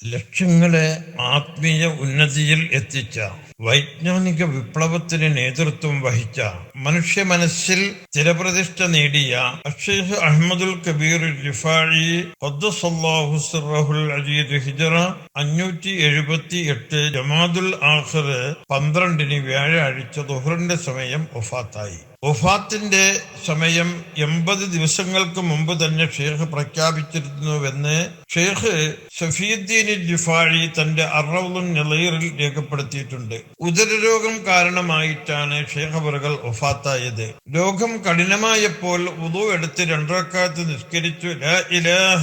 ലക്ഷ്യങ്ങളെ ആത്മീയ ഉന്നതിയിൽ എത്തിച്ച വൈജ്ഞാനിക വിപ്ലവത്തിന് നേതൃത്വം വഹിച്ച മനുഷ്യ മനസ്സിൽ സ്ഥിരപ്രതിഷ്ഠ നേടിയ അഷേഖ് അഹമ്മദുൽ കബീർ റിഫാഴി അജീദ് ഹിജറ അഞ്ഞൂറ്റി എഴുപത്തി എട്ട് ജമാദുൽ ആഹർ പന്ത്രണ്ടിന് വ്യാഴാഴ്ച ദുഹറിന്റെ സമയം ഒഫാത്തായി. ഒഫാത്തിന്റെ സമയം എൺപത് ദിവസങ്ങൾക്ക് മുമ്പ് തന്നെ ഷെയ്ഖ് പ്രഖ്യാപിച്ചിരുന്നുവെന്ന് ഷെയ്ഖ് സഫീദ്ദീൻ ജുഫാഴി തന്റെ അറവുൽ നിലയറിൽ രേഖപ്പെടുത്തിയിട്ടുണ്ട്. ഉദരരോഗം കാരണമായിട്ടാണ് ഷെയ്ഖ് അവറുകൾ ഒഫാത്തായത് രോഗം കഠിനമായപ്പോൾ ഉദു എടുത്ത് രണ്ടരക്കാലത്ത് നിസ്കരിച്ചു ഇലാഹ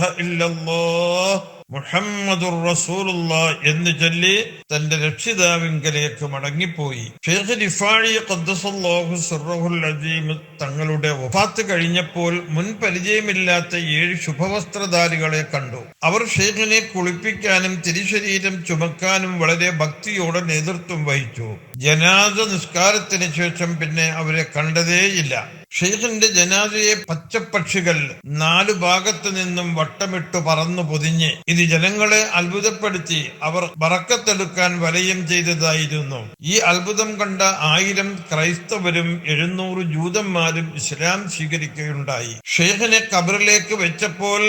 മുഹമ്മദുർ റസൂലുള്ള എന്ന് ചൊല്ലി തന്റെ രക്ഷിതാവിങ്കലേക്ക് മടങ്ങിപ്പോയി. ഷെയ്ഖ് റിഫാഴി ഖദ്ദസല്ലാഹു സുറഹുൽ അജീം തങ്ങളുടെ വഫാത്ത് കഴിഞ്ഞപ്പോൾ മുൻ പരിചയമില്ലാത്ത ഏഴ് ശുഭവസ്ത്രധാരികളെ കണ്ടു. അവർ ഷെയ്ഖിനെ കുളിപ്പിക്കാനും തിരിശരീരം ചുമക്കാനും വളരെ ഭക്തിയോടെ നേതൃത്വം വഹിച്ചു. ജനാദ നിസ്കാരത്തിന് ശേഷം പിന്നെ അവരെ കണ്ടതേയില്ല. ഷെയ്ഖിന്റെ ജനാദയെ പച്ചപ്പക്ഷികൾ നാലു ഭാഗത്തു നിന്നും വട്ടമിട്ടു പറന്നു പൊതിഞ്ഞ് ഇത് ജനങ്ങളെ അത്ഭുതപ്പെടുത്തി അവർ വറക്കത്തെടുക്കാൻ വലയം ചെയ്തതായിരുന്നു. ഈ അത്ഭുതം കണ്ട ആയിരം ക്രൈസ്തവരും എഴുന്നൂറ് ജൂതന്മാരും ഇസ്ലാം സ്വീകരിക്കുകയുണ്ടായി. ഷെയ്ഖിനെ കബറിലേക്ക് വെച്ചപ്പോൾ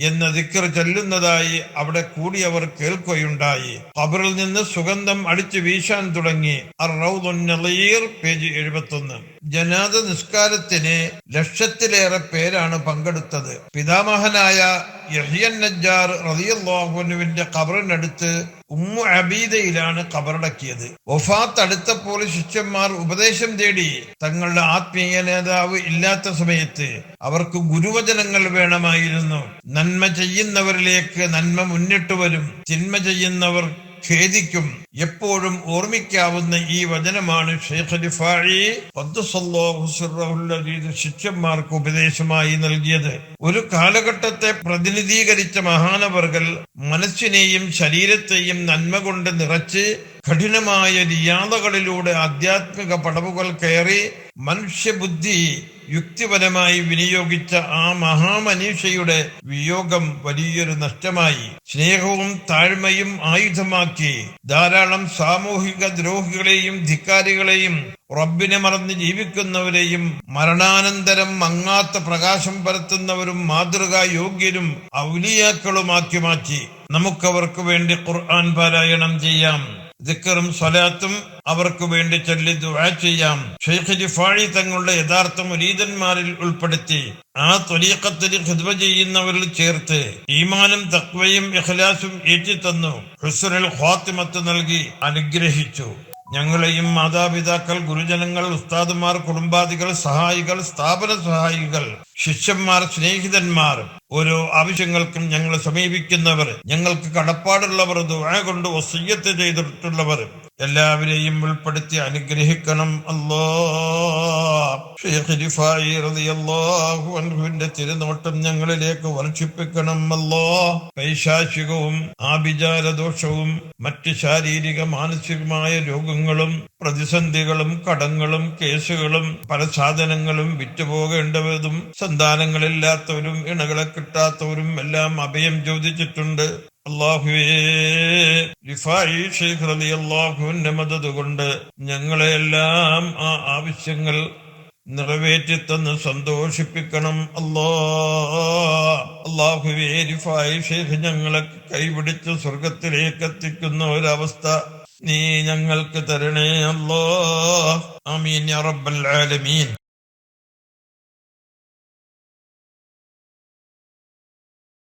എന്ന ദിക്കർ ചെല്ലുന്നതായി അവിടെ കൂടി അവർ കേൾക്കുകയുണ്ടായി. കബറിൽ നിന്ന് സുഗന്ധം അടിച്ചു വീശാൻ തുടങ്ങി. പേജ് എഴുപത്തൊന്ന്. ജനാദ നിസ്കാരത്തിന് ലക്ഷത്തിലേറെ പേരാണ് പങ്കെടുത്തത്. പിതാമഹനായ യഹിയൻ നജ്ജാർ റളിയല്ലാഹുവിന്റെ ഖബറിനടുത്ത് ഉമ്മു അബീദയിലാണ് ഖബറടക്കിയത്. വഫാത്ത് അടുത്തപ്പോൾ ശിഷ്യന്മാർ ഉപദേശം തേടി തങ്ങളുടെ ആത്മീയ നേതാവ് ഇല്ലാത്ത സമയത്ത് അവർക്ക് ഗുരുവചനങ്ങൾ വേണമായിരുന്നു. നന്മ ചെയ്യുന്നവരിലേക്ക് നന്മ മുന്നിട്ട് വരും. തിന്മ ചെയ്യുന്നവർ ഖേദിക്കും എപ്പോഴും ഓർമ്മിക്കാവുന്ന ഈ വചനമാണ് ശിഷ്യന്മാർക്ക് ഉപദേശമായി നൽകിയത്. ഒരു കാലഘട്ടത്തെ പ്രതിനിധീകരിച്ച മഹാനവർകൾ മനസ്സിനെയും ശരീരത്തെയും നന്മ കൊണ്ട് നിറച്ച് കഠിനമായ റിയാദകളിലൂടെ ആധ്യാത്മിക പടവുകൾ കയറി മനുഷ്യബുദ്ധി യുക്തിപരമായി വിനിയോഗിച്ച ആ മഹാമനീഷയുടെ വിയോഗം വലിയൊരു നഷ്ടമായി. സ്നേഹവും താഴ്മയും ആയുധമാക്കി ധാരാളം സാമൂഹിക ദ്രോഹികളെയും ധിക്കാരികളെയും റബ്ബിനെ മറന്ന് ജീവിക്കുന്നവരെയും മരണാനന്തരം മങ്ങാത്ത പ്രകാശം പരത്തുന്നവരും മാതൃകാ യോഗ്യരും ഔലിയാക്കളുമാക്കി മാറ്റി. നമുക്കവർക്ക് വേണ്ടി ഖുർആൻ പാരായണം ചെയ്യാം. ദിക്കറും സ്വലാത്തും അവർക്ക് വേണ്ടി ചൊല്ലി ദുആ ചെയ്യാം. ഷെയ്ഖ് ജിഫാഴി തങ്ങളുടെ യഥാർത്ഥ മുരീതന്മാരിൽ ഉൾപ്പെടുത്തി ആ ത്വലീഖത്തിൽ ഹിദ്വ ചെയ്യുന്നവരിൽ ചേർത്ത് ഈമാനും തക്വയും ഇഖ്ലാസും ഏറ്റിത്തന്നു ഹുസ്നുൽ ഖാത്തിമത്ത് നൽകി അനുഗ്രഹിച്ചു. ഞങ്ങളെയും മാതാപിതാക്കൾ ഗുരുജനങ്ങൾ ഉസ്താദുമാർ കുടുംബാദികൾ സഹായികൾ സ്ഥാപന സഹായികൾ ശിഷ്യന്മാർ സ്നേഹിതന്മാർ ഓരോ ആവശ്യങ്ങൾക്കും ഞങ്ങളെ സമീപിക്കുന്നവർ ഞങ്ങൾക്ക് കടപ്പാടുള്ളവർ ദുആ കൊണ്ട് വസയ്യത്ത് ചെയ്തിട്ടുള്ളവർ. എല്ലാവരെയും ഉൾപ്പെടുത്തി അനുഗ്രഹിക്കണം. അല്ലോ തിരുനോട്ടം ഞങ്ങളിലേക്ക് വർഷിപ്പിക്കണം. അല്ലോ പൈശാചികവും ആഭിചാരദോഷവും മറ്റ് ശാരീരിക മാനസികമായ രോഗങ്ങളും പ്രതിസന്ധികളും കടങ്ങളും കേസുകളും പല സാധനങ്ങളും വിറ്റുപോകേണ്ടവരും സന്താനങ്ങളില്ലാത്തവരും ഇണകളെ കിട്ടാത്തവരും എല്ലാം അഭയം ചോദിച്ചിട്ടുണ്ട്. അള്ളാഹുവേ ഷെയ്ഖ് റലി അള്ളാഹുവിന്റെ മദത് കൊണ്ട് ഞങ്ങളെല്ലാം ആ ആവശ്യങ്ങൾ നിറവേറ്റി തന്ന് സന്തോഷിപ്പിക്കണം. അല്ലാ അള്ളാഹുവേ റിഫായി ഞങ്ങളെ കൈപിടിച്ച് സ്വർഗത്തിലേക്ക് എത്തിക്കുന്ന ഒരവസ്ഥ നീ ഞങ്ങൾക്ക് തരണേ. അല്ലോ അമീൻ റബ്ബൽ ആലമീൻ.